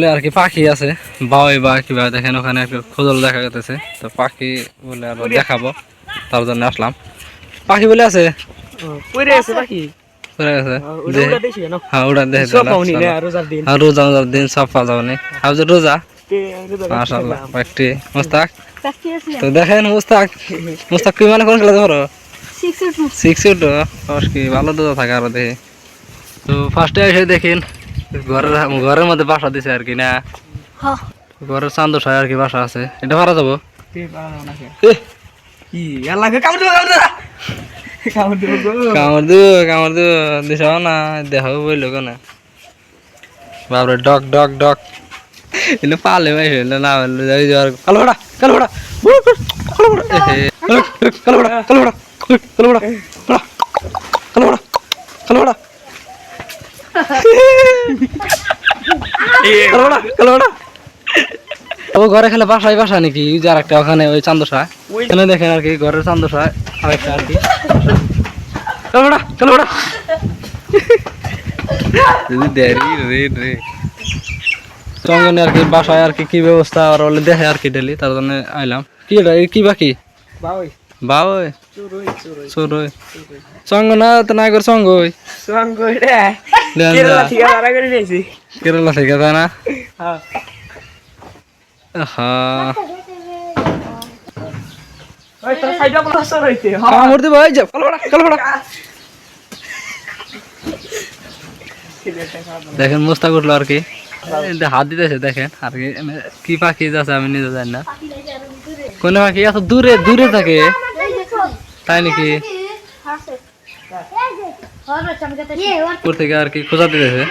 বলে আর কি পাখি আছে। বাউই বা কিবা দেখেন ওখানে একটা খোঁজল দেখা যাচ্ছে তো পাখি বলে আরও দেখাবো তার জন্য আসলাম। পাখি বলে আছে? পাখি? হ্যাঁ রোজার দিন। আর রোজা রোজার দিন সব পাওয়া যাবে না আর যে রোজা? মাশাল্লাহ একটি মুস্তাক? তো দেখেন মুস্তাক। মুস্তাক কি মানে কোন খেলাতে পারো সিক্স কি ভালো রোজা থাকে আরও দেখি। তো ফার্স্টে এসে দেখেন ঘরের ঘরের মধ্যে বাসা দিছে আর কি না? ঘরের চান্দ সায় আর কি বাসা আছে। এটা ভাড়া যাব? না কামড় কামড় না দেখাবো বলল কেন? বাবরে ডক ডক ডক। এলে পালে ভাই হইল না হইল যাই যাওয়ার কালো বড়া কালো বড়া কালো বড়া কালো বড়া ও ঘরে খেলে বাসায় বাসা নাকি? যে আর একটা ওখানে ওই চান্দসা ওইখানে দেখেন আর কি ঘরের চান্দসা আর একটা আর কি চলো ওটা চলো ওটা বাসায় আর কি ব্যবস্থা আর বলে দেখে আর কি ডেলি তার জন্য আইলাম। কি এটা কি বাকি? বাবই চোরই চোরই। চঙ্গনা তো না করে চঙ্গই কেরালা। থেকে ভাড়া করে নিয়েছি কেরালা থেকে তাই না হ্যাঁ দেখেন মুস্তাক উঠল আর কি হাত দিতেছে দেখেন আর কি কি পাখি আছে আমি নিজে জানি না কোন পাখি এত দূরে দূরে থাকে তাই নাকি উপর থেকে আর কি খোঁজা দিতেছে।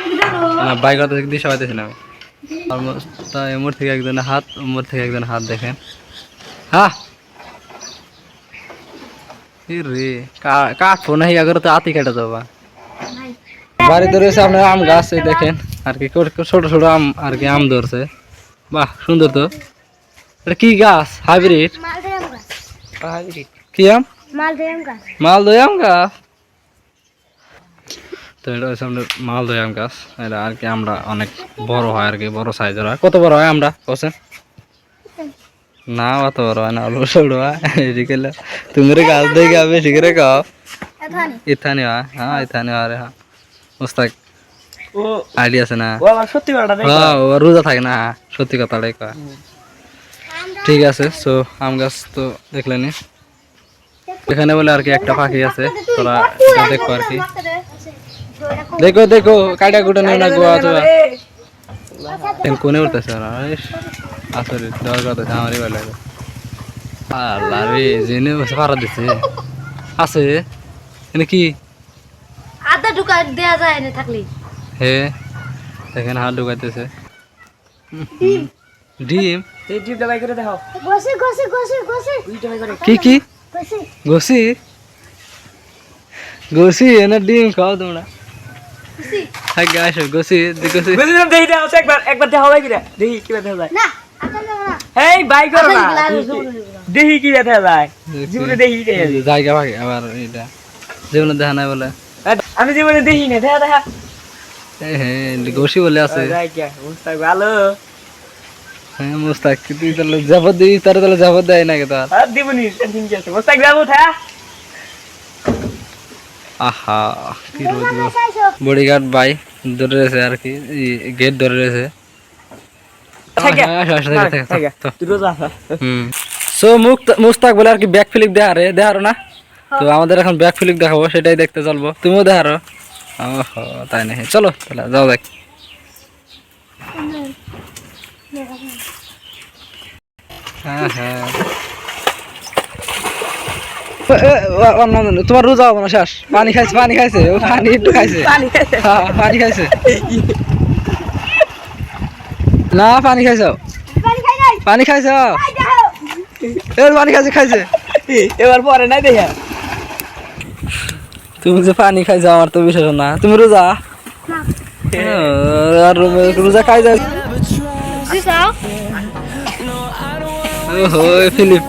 না বাইক দিশা তাই মোর থেকে একজনের হাত মোর থেকে একজন হাত দেখেন। হ্যাঁ রে কাটবো না তো আতি কেটে যাবা। বাড়িতে রয়েছে আপনার আম গাছ দেখেন। আর কি ছোট ছোট আম আর কি আম ধরছে। বাহ সুন্দর তো। এটা কি গাছ? হাইব্রিড? কি আম? মালদয় আম গাছ? তো এটা হচ্ছে আমাদের মালদয় আম গাছ। এটা আর কি আমরা অনেক বড় হয় আর কি বড় সাইজের হয়। কত বড় হয় আমরা বলছেন না অত বড় হয় না অল্প ছোট হয়। এদিকে তুমি রে গাছ দেখে বেশি করে খাও ইথানি। হয় হ্যাঁ ইথানি হয় রে হ্যাঁ। মুস্তাক আইডিয়া আছে না? সত্যি হ্যাঁ ও রোজা থাকে না সত্যি কথাটাই কয়। ঠিক আছে সো আম গাছ তো দেখলেনি এখানে বলে আর কি একটা পাখি আছে তোরা দেখো আর কি। देखो देखो काटा गुटा नहीं না गुआ তো तेन कोने उड़ता सर आसर दौड़ करता था हमारे वाला আল্লাহ রে জেনে বসে পারা দিছে। আছে? এনে কি? আদা ঢুকা দেয়া যায় এনে থাকলে। হে দেখেন হাত ঢুকাইতেছে। ডিম। এই ডিম ডাবাই করে দেখো গসি গসি গসি গসি কি কি? গসি গসি এনে ডিম খাও তোমরা। আগে আসো ঘষি ঘষি বুঝলি না দেখি দাও একবার একবার দেখা বাই করে দেখি কি দেখা যায়। না এই বাই করো না দেখি কি দেখা যায়। জীবনে দেখি রে জায়গা ভাগে আবার এটা জীবনে দেখা নাই বলে। আমি জীবনে দেখি না দেখা দেখা। হ্যাঁ বলে আছে। মুস্তাক ভালো। হ্যাঁ মুস্তাক তুই তাহলে যাবত দিই তার তাহলে যাবত দেয় না কে তার আর। দিবনি মুস্তাক যাব থা। আহা কি রোদ বডিগার্ড ভাই ধরে রয়েছে আর কি গেট ধরে রয়েছে। সো মুস্তাক বলে আর কি ব্যাক ফ্লিপ দেখারে দেখারো না? তো আমাদের এখন ব্যাক ফ্লিপ দেখাবো সেটাই দেখতে চলবো। তুমিও দেখারো ওহো তাই নাকি? চলো তাহলে যাও দেখ। হ্যাঁ হ্যাঁ। তোমার রোজা হব না শেষ। পানি খাইছে পানি খাইছে ও পানি একটু খাইছে। পানি খাইছে। হ্যাঁ, পানি খাইছে। না পানি খাইছো? পানি খাইছ নাই। পানি খাইছো? পানি খাইছে খাইছে। এবার পরে নাই দেখা। তুমি যে পানি খাইছো আমার তো বিশ্বাস না। তুমি রোজা? আর রোজা খাই যাও। ওহো ফিলিপ।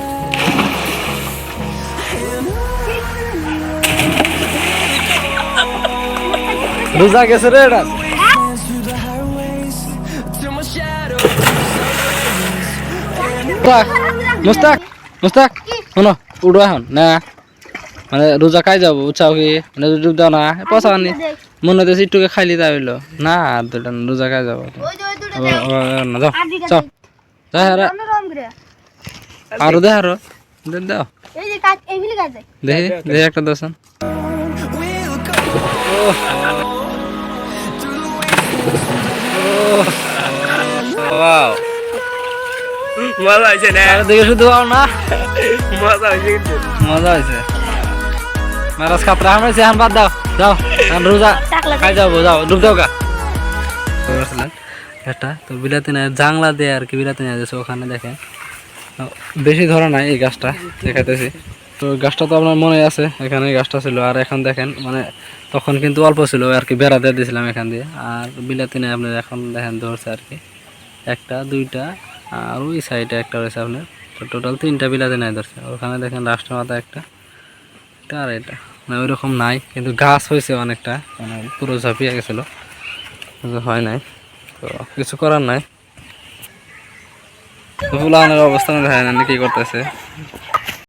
বোঝা গেছে রে এটা। মুস্তাক মুস্তাক শুনো উড়ো এখন না। মানে রোজা খাই যাব উৎসাহ কি? মানে ডুব দাও না পয়সা আনি মনে হচ্ছে একটুকে খাইলি তাইল না দুটা রোজা খাই যাব। না যাও যাও। যা হ্যাঁ আরও দে আরও। দাও। দেখি দেখি একটা দর্শন দোষণ মজা হয়েছে না দেখে শুধু পাও না মজা হয়েছে কিন্তু মজা হয়েছে মারাজ খাতরা হামাইছে এখন বাদ দাও যাও এখন রোজা খাই যাব যাও ডুব দাও গা এটা তো বিলাতি নাই জাংলা দিয়ে আর কি বিলাতি নাই যাচ্ছে ওখানে দেখেন বেশি ধরা নাই এই গাছটা দেখাইতেছি তো গাছটা তো আপনার মনে আছে এখানে গাছটা ছিল। আর এখন দেখেন মানে তখন কিন্তু অল্প ছিল আর কি, বেড়া দিয়ে দিয়েছিলাম এখান দিয়ে। আর বিলাতি নাই আপনার, এখন দেখেন ধরছে আর কি। একটা, দুইটা, আর ওই সাইডে একটা রয়েছে আপনার। তো টোটাল তিনটা বিলাতি নাই ধরছে। ওখানে দেখেন রাষ্ট্র মাথা একটা এটা আর এটা। না ওইরকম নাই, কিন্তু গাছ হয়েছে অনেকটা মানে পুরো ঝাঁপিয়ে গেছিল। হয় নাই, তো কিছু করার নাই। ফুলানের অবস্থানে না, কি করতেছে।